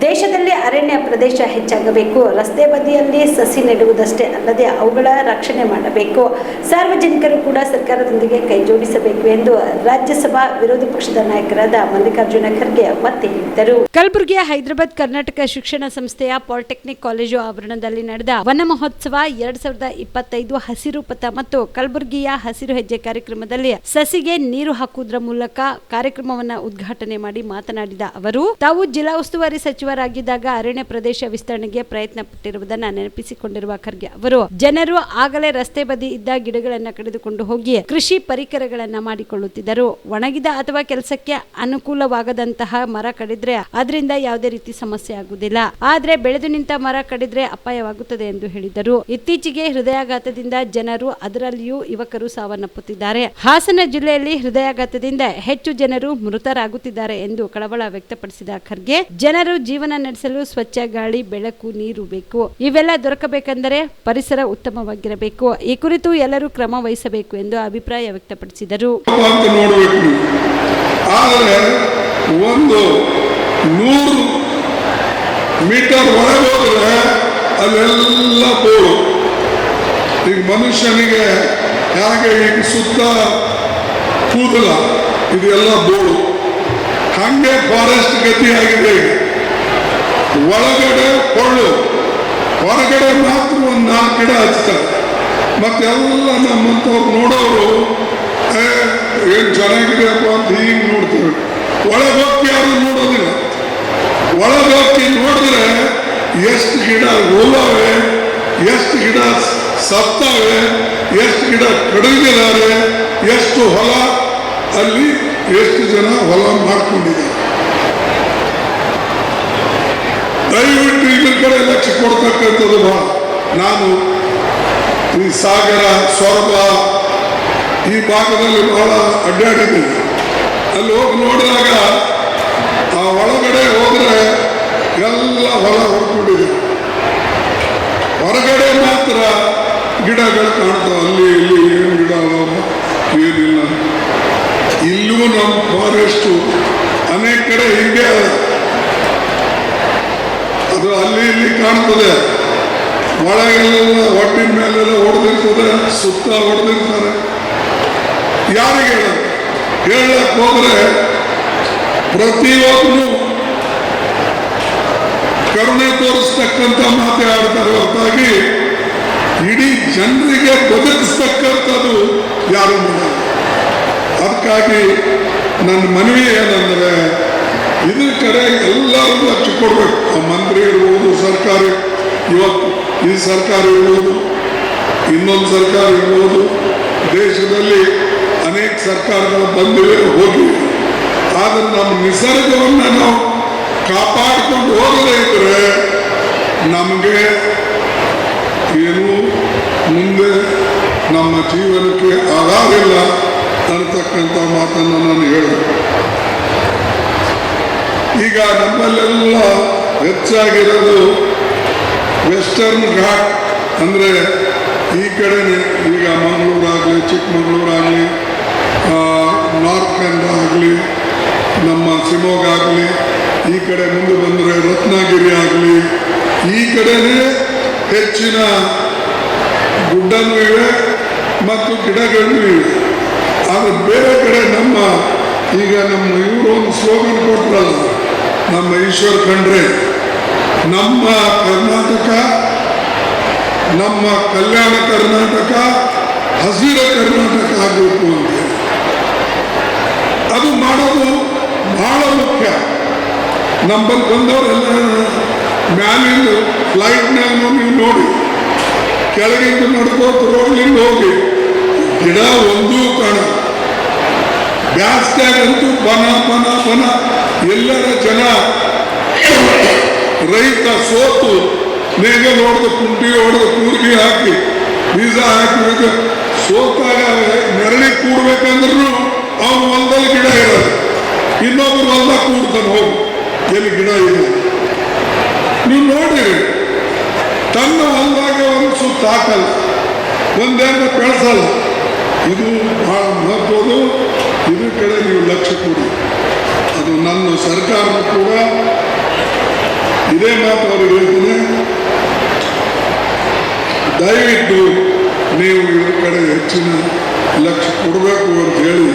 ದೇಶದಲ್ಲಿ ಅರಣ್ಯ ಪ್ರದೇಶ ಹೆಚ್ಚಾಗಬೇಕು. ರಸ್ತೆ ಬದಿಯಲ್ಲಿ ಸಸಿ ನೆಡುವುದಷ್ಟೇ ಅಲ್ಲದೆ ಅವುಗಳ ರಕ್ಷಣೆ ಮಾಡಬೇಕು. ಸಾರ್ವಜನಿಕರು ಕೂಡ ಸರ್ಕಾರದೊಂದಿಗೆ ಕೈಜೋಡಿಸಬೇಕು ಎಂದು ರಾಜ್ಯಸಭಾ ವಿರೋಧ ಪಕ್ಷದ ನಾಯಕರಾದ ಮಲ್ಲಿಕಾರ್ಜುನ ಖರ್ಗೆ ಮತ್ತೆ ಹೇಳಿದರು ಕಲಬುರಗಿಯ ಹೈದರಾಬಾದ್ ಕರ್ನಾಟಕ ಶಿಕ್ಷಣ ಸಂಸ್ಥೆಯ ಪಾಲಿಟೆಕ್ನಿಕ್ ಕಾಲೇಜು ಆವರಣದಲ್ಲಿ ನಡೆದ ವನ ಮಹೋತ್ಸವ ಎರಡ್ ಸಾವಿರದ ಇಪ್ಪತ್ತೈದು ಹಸಿರು ಪಥ ಮತ್ತು ಕಲಬುರಗಿಯ ಹಸಿರು ಹೆಜ್ಜೆ ಕಾರ್ಯಕ್ರಮದಲ್ಲಿ ಸಸಿಗೆ ನೀರು ಹಾಕುವುದರ ಮೂಲಕ ಕಾರ್ಯಕ್ರಮವನ್ನು ಉದ್ಘಾಟನೆ ಮಾಡಿ ಮಾತನಾಡಿದ ಅವರು, ತಾವು ಜಿಲ್ಲಾ ಉಸ್ತುವಾರಿ ಸಚಿವರಾಗಿದ್ದಾಗ ಅರಣ್ಯ ಪ್ರದೇಶ ವಿಸ್ತರಣೆಗೆ ಪ್ರಯತ್ನ ಪಟ್ಟಿರುವುದನ್ನ ನೆನಪಿಸಿಕೊಂಡಿರುವ ಖರ್ಗೆ ಅವರು, ಜನರು ಆಗಲೇ ರಸ್ತೆ ಬದಿ ಇದ್ದ ಗಿಡಗಳನ್ನ ಕಡಿದುಕೊಂಡು ಹೋಗಿ ಕೃಷಿ ಪರಿಕರಗಳನ್ನ ಮಾಡಿಕೊಳ್ಳುತ್ತಿದ್ದರು. ಒಣಗಿದ ಅಥವಾ ಕೆಲಸಕ್ಕೆ ಅನುಕೂಲವಾಗದಂತಹ ಮರ ಕಡಿದ್ರೆ ಅದರಿಂದ ಯಾವುದೇ ರೀತಿ ಸಮಸ್ಯೆ ಆಗುವುದಿಲ್ಲ. ಆದ್ರೆ ಬೆಳೆದು ನಿಂತ ಮರ ಕಡಿದ್ರೆ ಅಪಾಯವಾಗುತ್ತದೆ ಎಂದು ಹೇಳಿದರು. ಇತ್ತೀಚೆಗೆ ಹೃದಯಾಘಾತದಿಂದ ಜನರು ಅದರಲ್ಲಿಯೂ ಯುವಕರು ಸಾವನ್ನಪ್ಪುತ್ತಿದ್ದಾರೆ. ಹಾಸನ ಜಿಲ್ಲೆಯಲ್ಲಿ ಹೃದಯಾಘಾತದಿಂದ ಹೆಚ್ಚು ಜನರು ಮೃತರಾಗುತ್ತಿದ್ದಾರೆ ಎಂದು ಕಳವಳ ವ್ಯಕ್ತಪಡಿಸಿದ ಖರ್ಗೆ, ಜನರು ಜೀವನ ನಡೆಸಲು ಸ್ವಚ್ಛ ಗಾಳಿ, ಬೆಳಕು, ನೀರು ಬೇಕು. ಇವೆಲ್ಲ ದೊರಕಬೇಕೆಂದರೆ ಪರಿಸರ ಉತ್ತಮವಾಗಿರಬೇಕು. ಈ ಕುರಿತು ಎಲ್ಲರೂ ಕ್ರಮ ವಹಿಸಬೇಕು ಎಂದು ಅಭಿಪ್ರಾಯ ವ್ಯಕ್ತಪಡಿಸಿದರು. ಒಂದು ನೂರು ಮೀಟರ್ ಒಳಗೋದ್ರೆ ಅಲ್ಲೆಲ್ಲ ಬೋಳು ಈಗ ಮನುಷ್ಯನಿಗೆ ಹೇಗೆ ಈಗ ಸುತ್ತ ಕೂದಲ? ಇದೆಲ್ಲ ಬೋಳು ಹಂಗೆ ಫಾರೆಸ್ಟ್ ಗತಿಯಾಗಿದೆ. ಈಗ ಒಳಗಡೆ ಕೊಳ್ಳು. ಹೊರಗಡೆ ಮಾತ್ರ ಒಂದು ನಾಲ್ಕು ಗಿಡ ಹಚ್ತಾರೆ. ಮತ್ತೆಲ್ಲ ನಮ್ಮಂಥವ್ರು ನೋಡೋರು ಏನು ಚೆನ್ನಾಗಿದೆಯಪ್ಪ ಅಂತ ಹೀಗೆ ನೋಡ್ತಾರೆ. ಒಳಗೆ ಯಾರು ನೋಡೋದಿಲ್ಲ. ಒಳಗೆ ಹೋಗಿ ನೋಡಿದ್ರೆ ಎಷ್ಟು ಗಿಡ ಹೋಗವೆ ಎಷ್ಟು ಗಿಡ ಸತ್ತವೆ, ಎಷ್ಟು ಗಿಡ ಕಡಿಮೆ ಎಷ್ಟು ಹೊಲ, ಅಲ್ಲಿ ಎಷ್ಟು ಜನ ಹೊಲ ಮಾಡ್ಕೊಂಡಿದ್ದಾರೆ. ದಯವಿಟ್ಟು ಇದ್ರ ಕಡೆ ಲಕ್ಷ ಕೊಡ್ತಕ್ಕಂಥದ್ದು ನಾನು ಈ ಸಾಗರ ಸೊರಬ ಈ ಭಾಗದಲ್ಲಿ ಬಹಳ ಅಡ್ಡಾಡಿದ್ದೀನಿ. ಅಲ್ಲಿ ಹೋಗಿ ನೋಡಿದಾಗ ಆ ಒಳಗಡೆ ಹೋದ್ರೆ ಎಲ್ಲ ಹೊಲ ಹೊರಕೊಂಡಿದೆ. ಹೊರಗಡೆ ಮಾತ್ರ ಗಿಡಗಳು ಕಾಣ್ತಾವೆ. ಅಲ್ಲಿ ಇಲ್ಲಿ ಏನು ಗಿಡ ಏನಿಲ್ಲ. ಇಲ್ಲೂ ನಮ್ಮ ಫಾರೆಸ್ಟು ಅನೇಕ ಕಡೆ ಹಿಂಗೆ ಅಲ್ಲಿ ಇಲ್ಲಿ ಕಾಣ್ತದೆ. ಒಳಗೆಲ್ಲ ಹೊಟ್ಟಿನ ಮೇಲೆಲ್ಲ ಹೊಡೆದಿರ್ತದೆ, ಸುತ್ತ ಹೊಡೆದಿರ್ತಾರೆ. ಯಾರಿಗೆ ಹೇಳಕ್ ಹೋದ್ರೆ ಪ್ರತಿಯೊಬ್ಬನು ಕರುಣೆ ತೋರಿಸ್ತಕ್ಕಂಥ ಮಾತೆ ಆಡ್ತಾರೆ ಹೊರತಾಗಿ ಇಡೀ ಜನರಿಗೆ ಬದುಕಿಸ್ತಕ್ಕಂಥದ್ದು ಯಾರು ಅದಕ್ಕಾಗಿ ನನ್ನ ಮನವಿ ಏನಂದ್ರೆ ಇದ್ರ ಕಡೆ ಎಲ್ಲರೂ ಕೊಡ್ಬೇಕು. ಆ ಮಂತ್ರಿ ಇರ್ಬೋದು, ಸರ್ಕಾರ. ಇವತ್ತು ಈ ಸರ್ಕಾರ ಇರ್ಬೋದು, ಇನ್ನೊಂದು ಸರ್ಕಾರ ಇರ್ಬೋದು. ದೇಶದಲ್ಲಿ ಅನೇಕ ಸರ್ಕಾರಗಳು ಬಂದಿವೆ, ಹೋಗಿವೆ. ಆದರೆ ನಮ್ಮ ನಿಸರ್ಗವನ್ನು ನಾವು ಕಾಪಾಡಿಕೊಂಡು ಹೋಗದೇ ಇದ್ರೆ ನಮಗೆ ಏನು ಮುಂದೆ ನಮ್ಮ ಜೀವನಕ್ಕೆ ಆಧಾರಿಲ್ಲ ಅಂತಕ್ಕಂಥ ಮಾತನ್ನು ನಾನು ಹೇಳಿದೆ. ಈಗ ನಮ್ಮಲ್ಲೆಲ್ಲ ಹೆಚ್ಚಾಗಿರೋದು ವೆಸ್ಟರ್ನ್ ಘಾಟ್ ಅಂದರೆ ಈ ಕಡೆನೇ ಈಗ ಮಂಗಳೂರಾಗಲಿ, ಚಿಕ್ಕಮಗಳೂರಾಗಲಿ ನಾರ್ತ್ ಕನ್ನಡ ಆಗಲಿ, ನಮ್ಮ ಶಿವಮೊಗ್ಗ ಆಗಲಿ, ಈ ಕಡೆ ಮುಂದೆ ಬಂದರೆ ರತ್ನಗಿರಿ ಆಗಲಿ, ಈ ಕಡೆನೇ ಹೆಚ್ಚಿನ ಗುಡ್ಡನೂ ಇವೆ ಮತ್ತು ಗಿಡಗಳೂ ಇವೆ. ಆದರೆ ಬೇರೆ ಕಡೆ ನಮ್ಮ ಈಗ ನಮ್ಮ ಇವರು ಒಂದು ಸ್ಲೋಗನ್ ಕೊಟ್ರಲ್ಲ ನಮ್ಮ ಈಶ್ವರ್ ಕಂಡ್ರೆ ನಮ್ಮ ಕರ್ನಾಟಕ, ನಮ್ಮ ಕಲ್ಯಾಣ ಕರ್ನಾಟಕ, ಹಸಿರ ಕರ್ನಾಟಕ ಆಗಬೇಕು ಅಂತ ಅದು ಮಾಡೋದು ಬಹಳ ಮುಖ್ಯ. ನಮ್ಮಲ್ಲಿ ಬಂದವರೆಲ್ಲ ಮ್ಯಾಲಿಂದ ಫ್ಲೈಟ್ನಾಗ ನೀವು ನೋಡಿ ಕೆಳಗಿಂದ ನಡ್ಕೋತ ರೋಡ್ಲಿಂದ ಹೋಗಿ, ಗಿಡ ಒಂದೂ ಕಾಣ. ಬ್ಯಾಸ್ಟ್ಯಾಗಂತೂ ಬನ ಬನ ಬನ. ಎಲ್ಲರ ಜನ ರೈತ ಸೋತು ನೇಗ ಹೊಡೆದು ಕುಂಟಿ ಹೊಡೆದು ಕೂರ್ಗಿ ಹಾಕಿ, ಬೀಜ ಹಾಕಿ ಸೋತಾಗ ನೆರಳಿ ಕೂಡ್ಬೇಕಂದ್ರೂ ಅವ್ನು ಹೊಲದಲ್ಲಿ ಗಿಡ ಇರೋದು. ಇನ್ನೊಬ್ರು ಹೊಲ ಕೂಡ್ತಾನೆ ಹೋಗಿ, ಎಲ್ಲಿ ಗಿಡ ಇದೆ ನೀವು ನೋಡಿರಿ, ತನ್ನ ಹೊಲದಾಗ ಒಂದು ಸುತ್ತ ಹಾಕಲ್ಲ ಒಂದೇನು ಬೆಳೆಸಲ್ಲ. ಇದು ಬಹಳ ಮಹತ್ವದು ಇದ್ರ ಕಡೆ ನೀವು ಲಕ್ಷ್ಯ ಕೊಡಿ. ನನ್ನ ಸರ್ಕಾರ ಕೂಡ ಇದೇ ಮಾತು ಅವ್ರಿಗೆ ಹೇಳ್ತೀನಿ. ದಯವಿಟ್ಟು ನೀವು ಇದ್ರ ಕಡೆ ಹೆಚ್ಚಿನ ಲಕ್ಷ ಕೊಡಬೇಕು ಅಂತ ಹೇಳಿ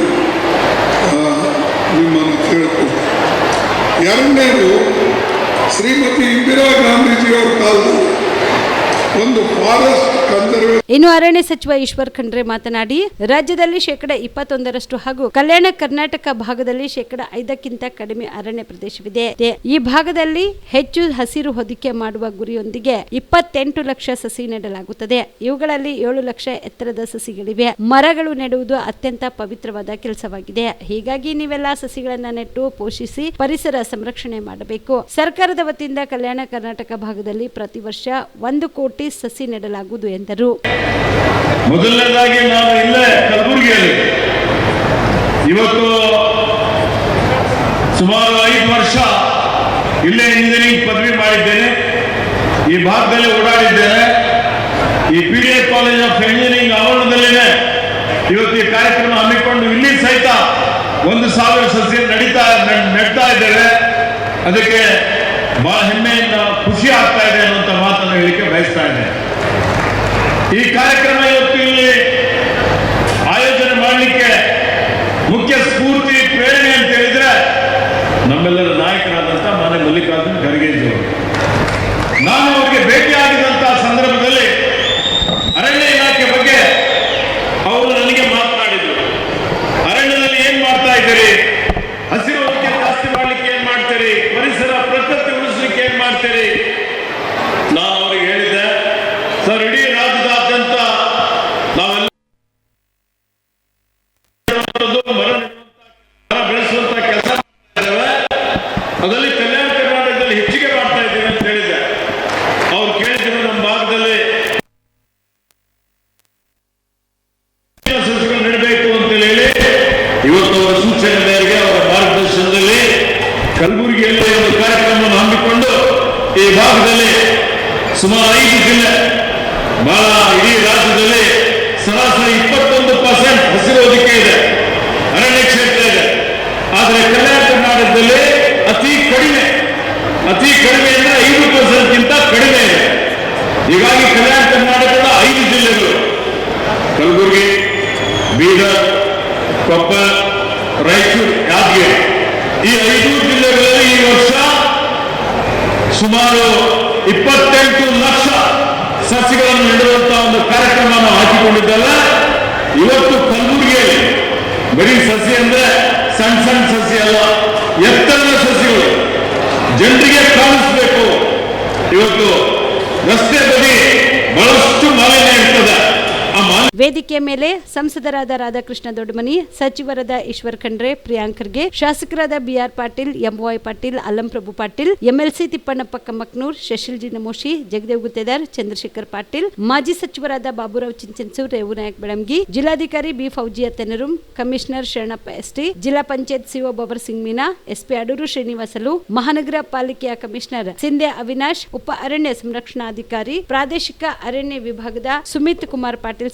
ನಿಮ್ಮನ್ನು ಕೇಳ್ತೀನಿ. ಎರಡನೇದು, ಶ್ರೀಮತಿ ಇಂದಿರಾ ಗಾಂಧೀಜಿಯವರ ಕಾಲದಲ್ಲಿ ಒಂದು ಫಾರೆಸ್ಟ್ ಇನ್ನು ಅರಣ್ಯ ಸಚಿವ ಈಶ್ವರ್ ಖಂಡ್ರೆ ಮಾತನಾಡಿ, ರಾಜ್ಯದಲ್ಲಿ ಶೇಕಡ ಇಪ್ಪತ್ತೊಂದರಷ್ಟು ಹಾಗೂ ಕಲ್ಯಾಣ ಕರ್ನಾಟಕ ಭಾಗದಲ್ಲಿ ಶೇಕಡ ಐದಕ್ಕಿಂತ ಕಡಿಮೆ ಅರಣ್ಯ ಪ್ರದೇಶವಿದೆ. ಈ ಭಾಗದಲ್ಲಿ ಹೆಚ್ಚು ಹಸಿರು ಹೊದಿಕೆ ಮಾಡುವ ಗುರಿಯೊಂದಿಗೆ ಇಪ್ಪತ್ತೆಂಟು ಲಕ್ಷ ಸಸಿ ನೆಡಲಾಗುತ್ತದೆ. ಇವುಗಳಲ್ಲಿ ಏಳು ಲಕ್ಷ ಎತ್ತರದ ಸಸಿಗಳಿವೆ. ಮರಗಳು ನೆಡುವುದು ಅತ್ಯಂತ ಪವಿತ್ರವಾದ ಕೆಲಸವಾಗಿದೆ. ಹೀಗಾಗಿ ನೀವೆಲ್ಲ ಸಸಿಗಳನ್ನ ನೆಟ್ಟು ಪೋಷಿಸಿ ಪರಿಸರ ಸಂರಕ್ಷಣೆ ಮಾಡಬೇಕು. ಸರ್ಕಾರದ ವತಿಯಿಂದ ಕಲ್ಯಾಣ ಕರ್ನಾಟಕ ಭಾಗದಲ್ಲಿ ಪ್ರತಿ ವರ್ಷ ಒಂದು ಕೋಟಿ ಸಸಿ ನೆಡಲಾಗುವುದು ಎಂದರು. ಮೊದಲನೇದಾಗಿ ನಾವು ಇಲ್ಲೇ ಕಲಬುರಗಿಯಲ್ಲಿ. ಇವತ್ತು ಸುಮಾರು ಐದು ವರ್ಷ ಇಲ್ಲೇ ಇಂಜಿನಿಯರಿಂಗ್ ಪದವಿ ಮಾಡಿದ್ದೇನೆ. ಈ ಭಾಗದಲ್ಲಿ ಓಡಾಡಿದ್ದೇನೆ. ಈ P D A college of engineering ಆವರಣದಲ್ಲಿನೇ ಇವತ್ತು ಈ ಕಾರ್ಯಕ್ರಮ ಹಮ್ಮಿಕೊಂಡು ಇಲ್ಲಿ ಸಹಿತ ಒಂದು ಸಾವಿರ ಸಸ್ಯ ನಡೀತಾ ನೆಡ್ತಾ ಇದ್ದೇವೆ. ಅದಕ್ಕೆ ಬಹಳ ಹೆಮ್ಮೆಯಿಂದ ಖುಷಿ ಆಗ್ತಾ ಇದೆ ಅನ್ನುವಂಥ ಮಾತನ್ನು ಹೇಳಿಕೆ ಬಯಸ್ತಾ ಇದ್ದೇನೆ. ಈ ಕಾರ್ಯಕ್ರಮ ಇವತ್ತು ಇಲ್ಲಿ ಆಯೋಜನೆ ಮಾಡಲಿಕ್ಕೆ ಮುಖ್ಯ ಸ್ಫೂರ್ತಿ, ಪ್ರೇರಣೆ ಅಂತ ಹೇಳಿದ್ರೆ ನಮ್ಮೆಲ್ಲರ ನಾಯಕರಾದಂತಹ ಮಾನ್ಯ ಮಲ್ಲಿಕಾರ್ಜುನ್ ಅವರು. ನಾನು ಅವರಿಗೆ ಭೇಟಿಯಾಗಿದ್ದಂತಹ ಸಂದರ್ಭದಲ್ಲಿ ಅರಣ್ಯ ಇಲಾಖೆ ಬಗ್ಗೆ ಅವರು ನನಗೆ ಮಾತನಾಡಿದರು. ಅರಣ್ಯದಲ್ಲಿ ಏನ್ ಮಾಡ್ತಾ ಇದ್ದೀರಿ? ಹಸಿರು ಜಾಸ್ತಿ ಮಾಡ್ಲಿಕ್ಕೆ ಏನ್ ಮಾಡ್ತೀರಿ? ಪರಿಸರ ಪ್ರಕೃತಿ ಉಳಿಸ್ಲಿಕ್ಕೆ ಏನ್ ಮಾಡ್ತೀರಿ ನಾನು ಅವರಿಗೆ ಹೇಳಿದ್ದೆ ಸರ್ ಇಡೀ ರಾಜ್ಯದಾದ್ಯಂತ ನಾವೆಲ್ಲ ಮಾಡೋದು, ಮರ ನೆಡುವಂತ, ಮರ ಬೆಳೆಸುವಂತ ಕೆಲಸ ಇದ್ದೇವೆ ಅದರಲ್ಲಿ ಕಲ್ಯಾಣ ಕರ್ನಾಟಕದಲ್ಲಿ ಹೆಚ್ಚಿಗೆ ಮಾಡ್ತಾ ಇದ್ದೀವಿ ಅಂತ ಹೇಳಿದ್ದೆ ಅವ್ರು ಕೇಳಿದ್ರು ನಮ್ಮ ಭಾಗದಲ್ಲಿ ಸಸಿಗಳು ನೆಡಬೇಕು ಅಂತ ಹೇಳಿ ಇವತ್ತು ಅವರ ಸೂಚನೆ ಮೇರೆಗೆ ಅವರ ಮಾರ್ಗದರ್ಶನದಲ್ಲಿ ಕಲಬುರಗಿಯಲ್ಲಿ ಒಂದು ಕಾರ್ಯಕ್ರಮವನ್ನು ಹಮ್ಮಿಕೊಂಡು ಈ ಭಾಗದಲ್ಲಿ ಸುಮಾರು ಐದು ಜಿಲ್ಲೆ ಬಹಳ ಇಡೀ ರಾಜ್ಯದಲ್ಲಿ ಸರಾಸರಿ ಇಪ್ಪತ್ತೊಂದು ಪರ್ಸೆಂಟ್ ಹಸಿರೋದಿಕೆ ಇದೆ. ಅರಣ್ಯ ಕ್ಷೇತ್ರ ಇದೆ. ಆದರೆ ಕಲ್ಯಾಣ ಕರ್ನಾಟಕದಲ್ಲಿ ಅತಿ ಕಡಿಮೆ ಅತಿ ಕಡಿಮೆ ಅಂದ್ರೆ ಐದು ಪರ್ಸೆಂಟ್ಗಿಂತ ಕಡಿಮೆ ಇದೆ. ಹೀಗಾಗಿ ಕಲ್ಯಾಣ ಕರ್ನಾಟಕದ ಐದು ಜಿಲ್ಲೆಗಳು, ಕಲಬುರಗಿ, ಬೀದರ್, ಕೊಪ್ಪಳ, ರಾಯಚೂರು ಯಾದಗಿರಿ ಈ ಐದು ಜಿಲ್ಲೆಗಳಲ್ಲಿ ಈ ವರ್ಷ ಸುಮಾರು ಇಪ್ಪತ್ತೆಂಟು ಲಕ್ಷ ಸಸಿಗಳನ್ನು ನೀಡುವಂತಹ ಒಂದು ಕಾರ್ಯಕ್ರಮ ನಾವು ಹಾಕಿಕೊಂಡಿದ್ದಲ್ಲ, ಇವತ್ತು ಕಲಬುರಗಿಯಲ್ಲಿ ಬರೀ ಸಸಿ ಅಂದ್ರೆ ಸಣ್ಣ ಸಣ್ಣ ಸಸಿ ಅಲ್ಲ, ಎತ್ತರದ ಸಸಿಗಳು ಜನರಿಗೆ ಕಾಣಿಸ್ಬೇಕು. ಇವತ್ತು ರಸ್ತೆ ಬದಿ ಬಹಳಷ್ಟು ಮಾಲಿನ್ಯ ವೇದಿಕೆಯ ಮೇಲೆ ಸಂಸದರಾದ ರಾಧಾಕೃಷ್ಣ ದೊಡ್ಡಮನಿ, ಸಚಿವರಾದ ಈಶ್ವರ್ ಖಂಡ್ರೆ, ಪ್ರಿಯಾಂಕ್ ಖರ್ಗೆ, ಶಾಸಕರಾದ B R Patil, M Y Patil Allamprabhu Patil, MLC Thippannappa Kamaknoor Shashil Namoshi Jagadev Guttedar, Chandrashekar Patil, ಮಾಜಿ ಸಚಿವರಾದ ಬಾಬುರಾವ್ ಚಿಂಚನ್ಸೂರ್ ರೇವುನಾಯಕ್ ಬೆಳಂಗಿ, ಜಿಲ್ಲಾಧಿಕಾರಿ B Fouzia Taranum, commissioner Sharanappa ST, ಜಿಲ್ಲಾ ಪಂಚಾಯತ್ ಸಿಒ ಬಬರ್ ಸಿಂಗ್ ಮೀನಾ, ಎಸ್ಪಿ ಅಡೂರು ಶ್ರೀನಿವಾಸಲು, ಮಹಾನಗರ ಪಾಲಿಕೆಯ ಕಮಿಷನರ್ ಸಿಂಧೆ ಅವಿನಾಶ್, ಉಪ ಅರಣ್ಯ ಸಂರಕ್ಷಣಾಧಿಕಾರಿ, ಪ್ರಾದೇಶಿಕ ಅರಣ್ಯ ವಿಭಾಗದ Sumit Kumar Patil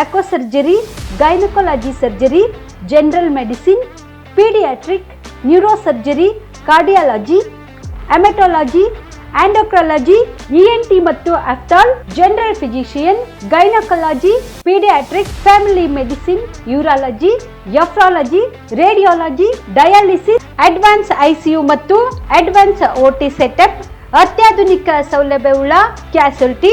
onco surgery gynaecology surgery, general medicine, paediatric neuro surgery cardiology haematology endocrinology ENT ಮತ್ತು ophthal general physician, gynaecology, paediatric, family medicine, urology, nephrology, radiology, dialysis, advance ICU ಮತ್ತು ಅಡ್ವಾನ್ಸ್ ಓಟಿ ಸೆಟಪ್, ಅತ್ಯಾಧುನಿಕ ಸೌಲಭ್ಯವುಳ್ಳ ಕ್ಯಾಸುಲ್ಟಿ